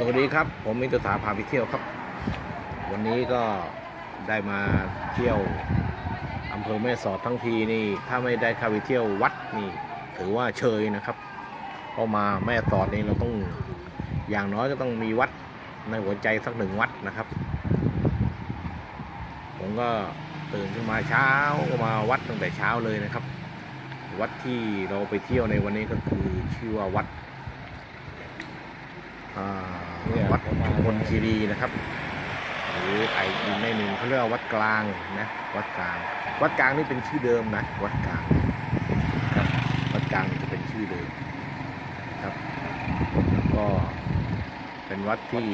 สวัสดีครับ ผมมิตรสาพาไปเที่ยวครับ วันนี้ก็ได้มาเที่ยวอำเภอแม่สอดทั้งทีนี่ ถ้าไม่ได้เข้าไปเที่ยววัดนี่ ถือว่าเชยนะครับเพราะมาแม่สอดนี่เราต้องอย่างน้อยก็ต้องมีวัดในหัวใจสักหนึ่งวัดนะครับ ผมก็ตื่นขึ้นมาเช้าก็มาวัดตั้งแต่เช้าเลยนะครับ วัดที่เราไปเที่ยวในวันนี้ก็คือชื่อว่าวัดอ่า วัดพลคีรีนะครับ หรือไออีกในหนึ่งเขาเรียกว่าวัดกลางนะวัดกลาง วัดกลางนี่เป็นชื่อเดิมนะวัดกลางครับวัดกลางจะเป็นชื่อเดิมครับแล้วก็เป็นวัดที่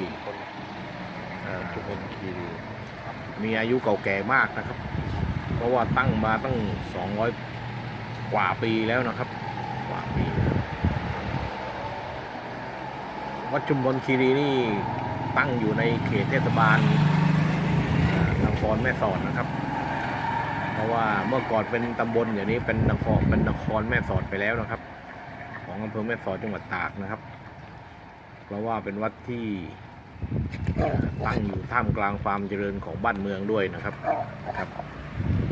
เอ่อพลคีรีมีอายุเก่าแก่มากนะครับ เพราะว่าตั้งมาตั้ง 200 กว่าปีแล้วนะครับ กว่าปีแล้ วัดชุมพลคีรีนี่ตั้งอยู่ในเขตเทศบาลนครแม่สอดนะครับ เพราะว่าเมื่อก่อนเป็นตำบลเดี๋ยวนี้เป็นนครเป็นนครแม่สอดไปแล้วนะครับ ของอำเภอแม่สอดจังหวัดตากนะครับ เพราะว่าเป็นวัดที่ตั้งอยู่ท่ามกลางความเจริญของบ้านเมืองด้วยนะครับครับ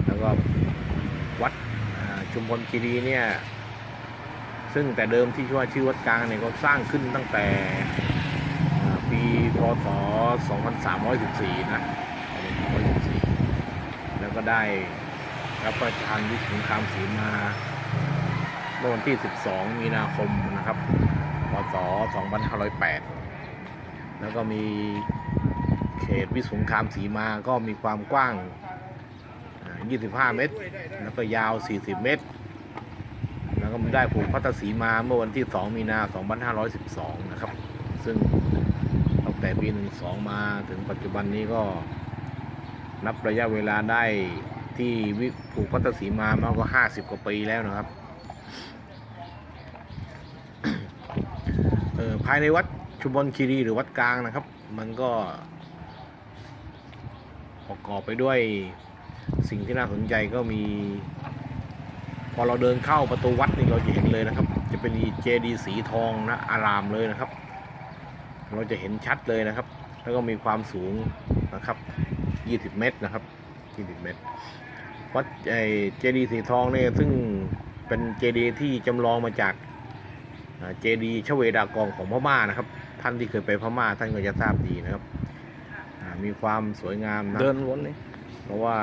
แล้วก็วัดชุมพลคีรีเนี่ย ซึ่งแต่เดิมที่ชื่อว่าชื่อวัดกลางเนี่ยก็สร้างขึ้นตั้งแต่ปีพศ 2314 นะ2314 แล้วก็ได้รับประทานยุคสงคามศีมาเมื่อวันที่ 12 มีนาคมนะครับ พศ 2508 แล้วก็มีเขตวิสุงคามศรีมาก็มีความกว้าง 25 เมตร แล้วก็ยาว 40 เมตร ก็ได้ผูกพัตสีมาเมื่อวันที่ 2 มีนา 2512 นะครับ ซึ่งตั้งแต่ปี 12 มาถึงปัจจุบันนี้ก็นับระยะเวลาได้ที่วิผูกพัตสีมามาก็50 กว่าปีแล้วนะครับเออภายในวัดชุมพลคีรีหรือวัดกลางนะครับ มันก็ประกอบไปด้วยสิ่งที่น่าสนใจก็มี พอเราเดินเข้าประตูวัดนี่เราจะเห็นเลยนะครับ จะเป็นเจดีย์สีทองนะอารามเลยนะครับ เราจะเห็นชัดเลยนะครับ แล้วก็มีความสูงนะครับ 20 เมตรนะครับ20เมตรวัดไอเจดีย์สีทองเนี่ยซึ่งเป็นเจดีย์ที่จำลองมาจากอ่าเจดีย์ชเวดากองของพม่านะครับ ท่านที่เคยไปพม่าท่านก็จะทราบดีนะครับอ่ามีความสวยงามนะเดินวนเลยเพราะว่า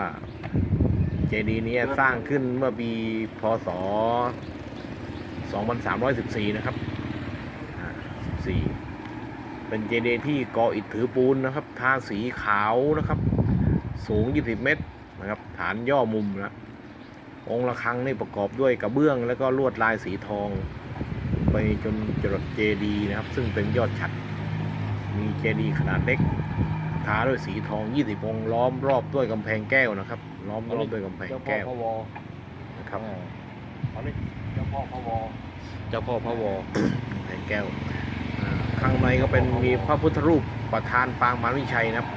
เจดีย์นี้สร้างขึ้นเมื่อปีพศ 2314 นะครับ 14 เป็นเจดีย์ที่ก่ออิฐถือปูนนะครับ ทาสีขาวนะครับ สูง 20 เมตรนะครับ ฐานย่อมุมนะองค์ระฆังนี่ประกอบด้วยกระเบื้อง แล้วก็ลวดลายสีทอง ไปจนจรดเจดีย์นะครับ ซึ่งเป็นยอดฉัดมีเจดีย์ขนาดเล็กาด้วยสีทอง20องค์ล้อมรอบด้วยกำแพงแก้วนะครับ ล้อมรอบด้วยกำแพงเจ้าพ่อแก้วพะวอนะครับอันนี้เจ้าพ่อพะวอเจ้าพ่อพระวอกำแพงแก้วอ่าข้างในก็เป็นมีพระพุทธรูปประธานปางมารวิชัยนะครับ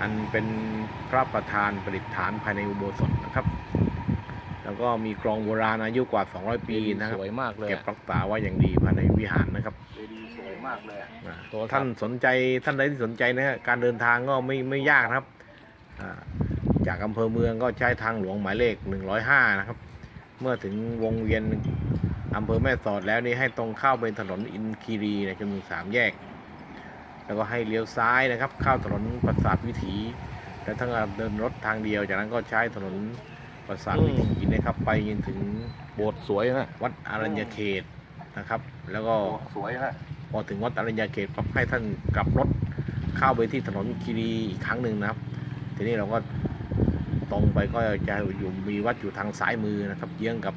อันเป็นพระประธานประดิษฐานภายในอุโบสถนะครับ แล้วก็มีกรองโบราณอายุกว่า 200 ปีนะครับสวยมากเลยเก็บรักษาไว้อย่างดีภายในวิหารนะครับเจดีย์สวย มากเลยอะอ่าตัวท่านสนใจท่านใดที่สนใจนะฮะการเดินทางก็ไม่ไม่ยากนะครับอ่าจากอำเภอเมืองก็ใช้ทางหลวงหมายเลข 105 นะครับ เมื่อถึงวงเวียนอำเภอแม่สอดแล้วนี่ให้ตรงเข้าไปถนนอินคีรีนะจำนวนสามแยก แล้วก็ให้เลี้ยวซ้ายนะครับ เข้าถนนประสาทวิถี แล้วถ้าเดินรถทางเดียว จากนั้นก็ใช้ถนนประสาทวิถีนะครับ ไปจนถึงโบสถ์สวยนะวัดอรัญญเขตนะครับ แล้วก็โบสถ์สวยนะ พอถึงวัดอรัญญาเขตปั๊บให้ท่านกลับรถเข้าไปที่ถนนคีรีอีกครั้งหนึ่งนะครับ ทีนี้เราก็ตรงไปก็จะอยู่มีวัดอยู่ทางซ้ายมือนะครับเยื้องกับ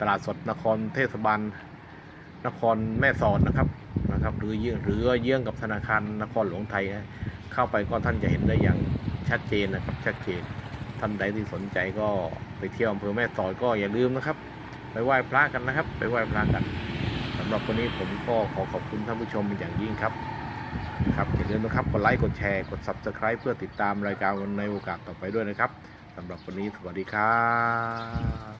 ตลาดสดนครเทศบาลนครแม่สอดนะครับนะครับหรือเยื้องหรือเยื้องกับธนาคารนครหลวงไทยนะเข้าไปก็ท่านจะเห็นได้อย่างชัดเจนนะครับชัดเจนท่านใดที่สนใจก็ไปเที่ยวอำเภอแม่สอดก็อย่าลืมนะครับ ไปไหว้พระกันนะครับ ไปไหว้พระกัน สำหรับวันนี้ผมก็ขอขอบคุณท่านผู้ชมเป็นอย่างยิ่งครับครับอย่าลืมนะครับกดไลค์กดแชร์กด Subscribe เพื่อติดตามรายการในโอกาสต่อไปด้วยนะครับสำหรับวันนี้สวัสดีครับ